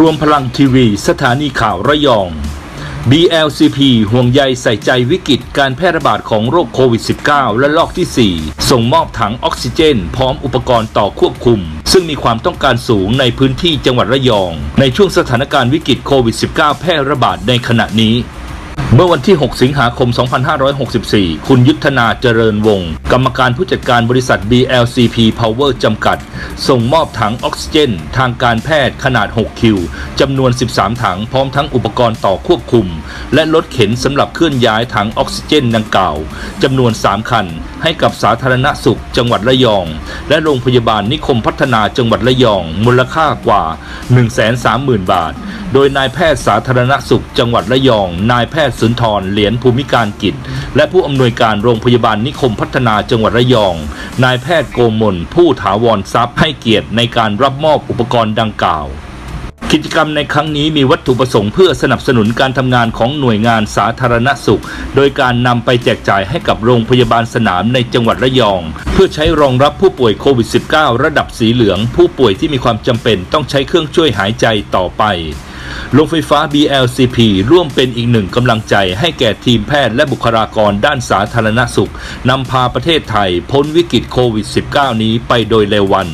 รวมพลังทีวี สถานีข่าวระยอง BLCP ห่วงใยใส่ใจวิกฤตการแพร่ระบาดของโรคโควิด -19 และลอกที่ 4 ส่งมอบถังออกซิเจน พร้อมอุปกรณ์ต่อควบคุม ซึ่งมีความต้องการสูงในพื้นที่จังหวัดระยอง ในช่วงสถานการณ์วิกฤตโควิด -19 แพร่ระบาดในขณะนี้ เมื่อวันที่ 6 สิงหาคม 2564 คุณยุทธนาเจริญวงศ์กรรมการผู้จัดการบริษัท BLCP Power จำกัด ส่งมอบถังออกซิเจน ทางการแพทย์ขนาด 6 คิว จำนวน 13 ถังพร้อมทั้งอุปกรณ์ต่อควบคุม และรถเข็นสำหรับเคลื่อนย้ายถังออกซิเจนดังกล่าว จำนวน 3 คัน ให้กับสาธารณสุขจังหวัดระยอง และโรงพยาบาลนิคมพัฒนาจังหวัดระยอง มูลค่ากว่า 130,000 บาท โดยนายแพทย์สาธารณสุขจังหวัดระยอง นายแพทย์สุนทร เหรียญภูมิการกิจ และผู้อำนวยการโรงพยาบาลนิคมพัฒนาจังหวัดระยอง นายแพทย์โกมลผู้ถาวรทรัพย์ให้เกียรติในการรับมอบอุปกรณ์ดังกล่าวกิจกรรมในครั้งนี้มีวัตถุประสงค์เพื่อสนับสนุนการทำงานของหน่วยงานสาธารณสุข โดยการนำไปแจกจ่ายให้กับโรงพยาบาลสนามในจังหวัดระยอง เพื่อใช้รองรับผู้ป่วยโควิด -19 ระดับสีเหลือง ผู้ป่วยที่มีความจำเป็นต้องใช้เครื่องช่วยหายใจต่อไป โรงไฟฟ้า BLCP ร่วมเป็นอีกหนึ่งกำลังใจให้แก่ทีมแพทย์และบุคลากรด้านสาธารณสุขนำพาประเทศไทยพ้นวิกฤตโควิด -19 นี้ไปโดยเร็ววัน